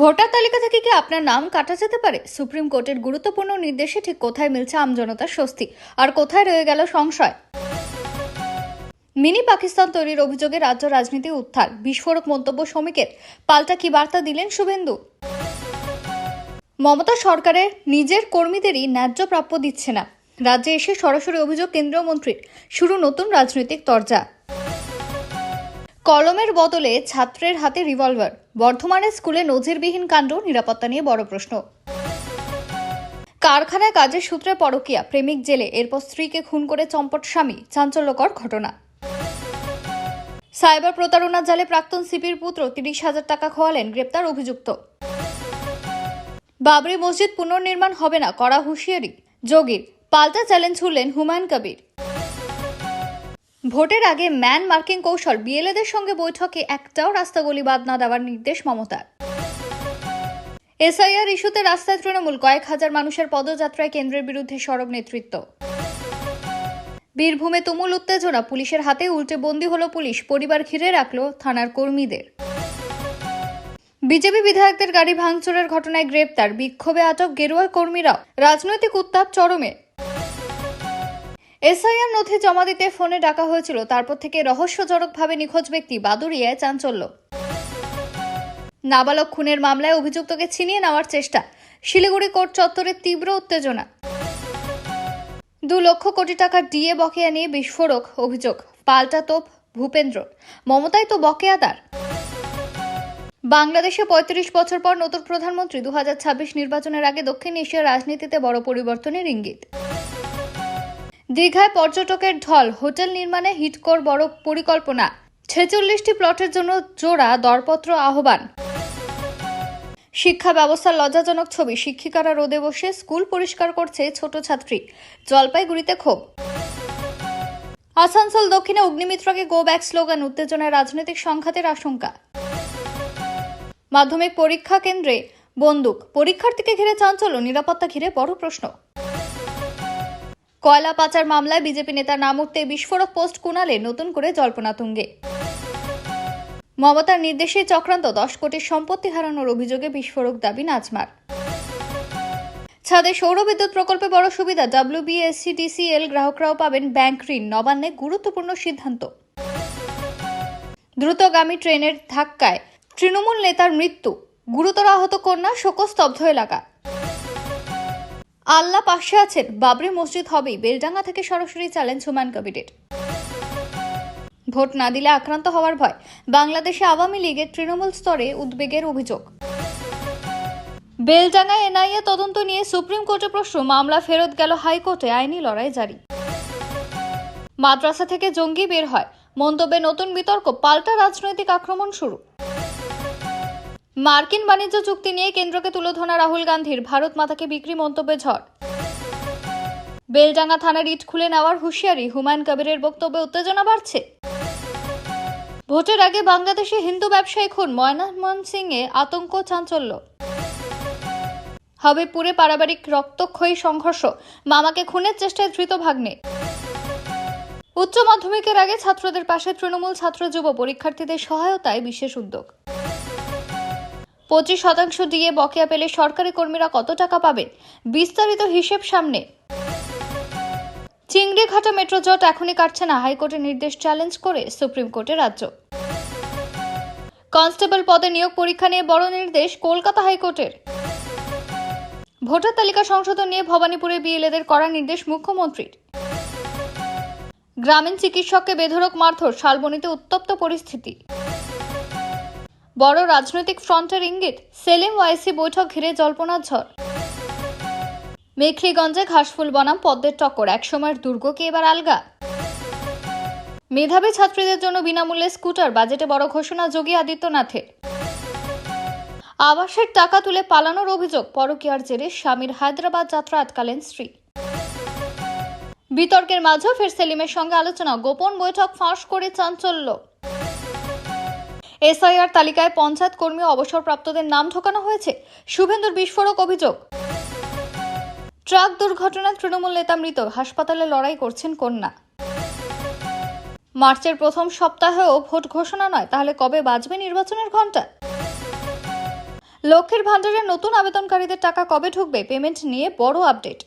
Voter তালিকা থেকে কি আপনার নাম কাটা যেতে পারে? সুপ্রিম কোর্টের গুরুত্বপূর্ণ নির্দেশে ঠিক কোথায় মিলছে আমজনতার স্বস্তি? আর কোথায় রয়ে গেল সংশয়? মিনি পাকিস্তান তৈরির অভিযোগে রাজ্য রাজনীতি উত্থাল। বিস্ফোরক মন্তব্য শ্রমিকের। পাল্টা কি বার্তা দিলেন শুভেন্দু? মমতা সরকারের নিজের কর্মীদেরই ন্যায্য প্রাপ্য দিচ্ছে না। রাজ্যে এসে সরাসরি অভিযোগ কেন্দ্রীয় মন্ত্রীর। শুরু নতুন রাজনৈতিক তরজা। কলমের বদলে ছাত্রের হাতে রিভলভার। বর্ধমানের স্কুলে নজিরবিহীন কাণ্ড, নিরাপত্তা নিয়ে বড় প্রশ্ন। কারখানায় কাজের সূত্রে পরকিয়া, প্রেমিক জেলে, এরপর স্ত্রীকে খুন করে চম্পট স্বামী, চাঞ্চল্যকর ঘটনা। সাইবার প্রতারণার জালে প্রাক্তন সিপির পুত্র তিরিশ হাজার টাকা খোয়ালেন গ্রেপ্তার অভিযুক্ত। বাবরি মসজিদ পুনর্নির্মাণ হবে না করা হুঁশিয়ারি। যোগীর, পাল্টা চ্যালেঞ্জ ছুড়লেন হুমায়ুন কবির। ভোটের আগে ম্যান মার্কিং কৌশল, বিএলএদের সঙ্গে বৈঠকে একটাও রাস্তাগুলি বাদ না দেওয়ার নির্দেশ মমতার। এসআইআর ইস্যুতে রাস্তায় তৃণমূল, কয়েক হাজার মানুষের পদযাত্রায় কেন্দ্রের বিরুদ্ধে সরব নেতৃত্ব। বীরভূমে তুমুল উত্তেজনা, পুলিশের হাতে উল্টে বন্দি হলো পুলিশ, পরিবার ঘিরে রাখল থানার কর্মীদের। বিজেপি বিধায়কদের গাড়ি ভাঙচুরের ঘটনায় গ্রেপ্তার, বিক্ষোভে আটক গেরুয়া কর্মীরাও। রাজনৈতিক উত্তাপ চরমে। এসআইআর নথি জমা দিতে ফোনে ডাকা হয়েছিল, তারপর থেকে রহস্যজনকভাবে নিখোঁজ ব্যক্তি বাদুরিয়ায় চাঞ্চল্য। নাবালক খুনের মামলায় অভিযুক্তকে ছিনিয়ে নেওয়ার চেষ্টা, শিলিগুড়ি কোর্ট চত্বরে তীব্র উত্তেজনা। দু লক্ষ কোটি টাকার ডিএ বকেয়া নিয়ে বিস্ফোরক অভিযোগ, পাল্টা তোপ, ভূপেন্দ্র। মমতাই তো বকেয়া তার। বাংলাদেশে পঁয়ত্রিশ বছর পর নতুন প্রধানমন্ত্রী, দু হাজার ছাব্বিশ নির্বাচনের আগে দক্ষিণ এশিয়ার রাজনীতিতে বড় পরিবর্তনের ইঙ্গিত। দীঘায় পর্যটকের ঢল, হোটেল নির্মাণে হিটকোর বড় পরিকল্পনা। ছেচল্লিশটি প্লটের জন্য জোড়া দরপত্র আহ্বান। শিক্ষা ব্যবস্থার লজ্জাজনক ছবি, শিক্ষিকারা রোদে বসে স্কুল পরিষ্কার করছে ছোট ছাত্রী, জলপাইগুড়িতে ক্ষোভ। আসানসোল দক্ষিণে অগ্নিমিত্রকে গো ব্যাক স্লোগান, উত্তেজনায় রাজনৈতিক সংঘাতের আশঙ্কা। মাধ্যমিক পরীক্ষা কেন্দ্রে বন্দুক, পরীক্ষার্থীকে ঘিরে চাঞ্চল্য, নিরাপত্তা ঘিরে বড় প্রশ্ন। কয়লা পাচার মামলায় বিজেপি নেতার নাম উঠতে বিস্ফোরক পোস্ট কুনালে নতুন করে জল্পনা তুঙ্গে মমতার নির্দেশে চক্রান্ত, দশ কোটির সম্পত্তি হারানোর অভিযোগে বিস্ফোরক দাবি নাজমার। ছাদে সৌর বিদ্যুৎ প্রকল্পে বড় সুবিধা ডাব্লিউবিএসসিডিসিএল গ্রাহকরাও পাবেন ব্যাংক ঋণ নবান্নে গুরুত্বপূর্ণ সিদ্ধান্ত। দ্রুতগামী ট্রেনের ধাক্কায় তৃণমূল নেতার মৃত্যু, গুরুতর আহত কন্যা শোকস্তব্ধ এলাকা। আল্লাহ পাশে আছেন। বাবরি মসজিদ হবেই। বেলডাঙ্গা থেকে সরাসরি চ্যালেঞ্জ হুমায়ুন কবিরের। ভোট না দিলে আক্রান্ত হওয়ার ভয়। বাংলাদেশে আওয়ামী লীগের তৃণমূল স্তরে উদ্বেগের অভিযোগ। বেলডাঙ্গায় এনআইএ তদন্ত নিয়ে সুপ্রিম কোর্টে প্রশ্ন, মামলা ফেরত গেল হাইকোর্টে, আইনি লড়াই জারি। মাদ্রাসা থেকে জঙ্গি বের হয়। মন্তব্যে নতুন বিতর্ক, পাল্টা রাজনৈতিক আক্রমণ শুরু। মার্কিন বাণিজ্য চুক্তি নিয়ে কেন্দ্রকে তুলোধনা রাহুল গান্ধীর ভারত মাতাকে বিক্রি মন্তব্যে ঝড়। বেলডাঙ্গা থানার ইট খুলে নেওয়ার হুঁশিয়ারি হুমায়ুন কবিরের বক্তব্যে উত্তেজনা বাড়ছে। ভোটের আগে বাংলাদেশে হিন্দু ব্যবসায়ী খুন ময়নামোহন সিং এ আতঙ্ক চাঞ্চল্য। হবিপুরে পারিবারিক রক্তক্ষয়ী সংঘর্ষ, মামাকে খুনের চেষ্টায় ধৃত ভাগ্নে। উচ্চ মাধ্যমিকের আগে ছাত্রদের পাশে তৃণমূল ছাত্র যুব পরীক্ষার্থীদের সহায়তায় বিশেষ উদ্যোগ। পঁচিশ শতাংশ দিয়ে বকেয়া পেলে সরকারি কর্মীরা কত টাকা পাবেন? বিস্তারিত হিসেব সামনে। চিংড়িঘাটা মেট্রো জট এখনই কাটছে না। হাইকোর্টের নির্দেশ চ্যালেঞ্জ করে সুপ্রিম কোর্টে রাজ্য। কনস্টেবল পদে নিয়োগ পরীক্ষা নিয়ে বড় নির্দেশ কলকাতা হাইকোর্টের। ভোটার তালিকা সংশোধন নিয়ে ভবানীপুরে বিএলএদের করা নির্দেশ মুখ্যমন্ত্রীর। গ্রামীণ চিকিৎসককে বেধরক মারধর, শালবনীতে উত্তপ্ত পরিস্থিতি। বড় রাজনৈতিক ফ্রন্টের ইঙ্গিত, সেলিম ওয়াইসি বৈঠক ঘিরে জল্পনার ঝড়। মেখলিগঞ্জে ঘাসফুল বনাম পদ্মের টক্কর, একসময়ের দুর্গ কি এবার আলগা। মেধাবী ছাত্রীদের জন্য বিনামূল্যে স্কুটার, বাজেটে বড় ঘোষণা যোগী আদিত্যনাথের। আবাসের টাকা তুলে পালানোর অভিযোগ, পরকীয়ার জেরে স্বামীর হায়দ্রাবাদ যাত্রা আটকালেন স্ত্রী। বিতর্কের মাঝেও ফের সেলিমের সঙ্গে আলোচনা, গোপন বৈঠক ফাঁস করে চাঞ্চল্য। এসআইআর তালিকায় পঞ্চায়েত কর্মী অবসরপ্রাপ্তদের নাম ঢোকানো হয়েছে। শুভেন্দুর বিস্ফোরক অভিযোগ। ট্রাক দুর্ঘটনায় তৃণমূল নেতা মৃত। হাসপাতালে লড়াই করছেন কন্যা। মার্চের প্রথম সপ্তাহেও ভোট ঘোষণা নয়। তাহলে কবে বাজবে নির্বাচনের ঘণ্টা? লক্ষ্মীর ভাণ্ডারের নতুন আবেদনকারীদের টাকা কবে ঢুকবে? পেমেন্ট নিয়ে বড় আপডেট।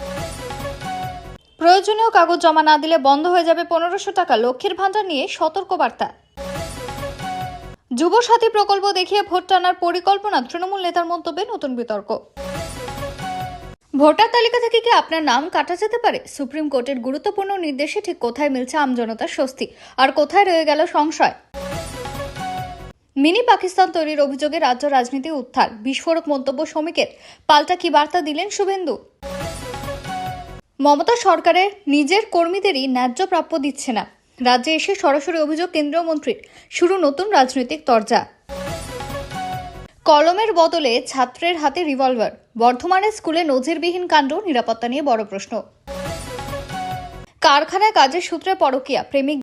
প্রয়োজনীয় কাগজ জমা না দিলে বন্ধ হয়ে যাবে পনেরোশো টাকা। লক্ষ্মীর ভাণ্ডার নিয়ে সতর্কবার্তা। যুব সাথী প্রকল্প দেখিয়ে ভোট টানার পরিকল্পনা তৃণমূল নেতার মন্তব্যে নতুন বিতর্ক। ভোটার তালিকা থেকে কি আপনার নাম কাটা যেতে পারে? সুপ্রিম কোর্টের গুরুত্বপূর্ণ নির্দেশে ঠিক কোথায় মিলছে আমজনতার স্বস্তি? আর কোথায় রয়ে গেল সংশয়? মিনি পাকিস্তান তৈরির অভিযোগে রাজ্য রাজনীতি উত্থাল। বিস্ফোরক মন্তব্য শ্রমিকের। পাল্টা কি বার্তা দিলেন শুভেন্দু? মমতা সরকারের নিজের কর্মীদেরই ন্যায্য প্রাপ্য দিচ্ছে না। রাজ্যে এসে সরাসরি অভিযোগ কেন্দ্রীয় মন্ত্রীর। শুরু নতুন রাজনৈতিক তরজা। কলমের বদলে ছাত্রের হাতে রিভলভার। বর্ধমানে স্কুলে নজিরবিহীন কাণ্ড, নিরাপত্তা নিয়ে বড় প্রশ্ন। কারখানায় কাজের সূত্রে পরকিয়া, প্রেমিক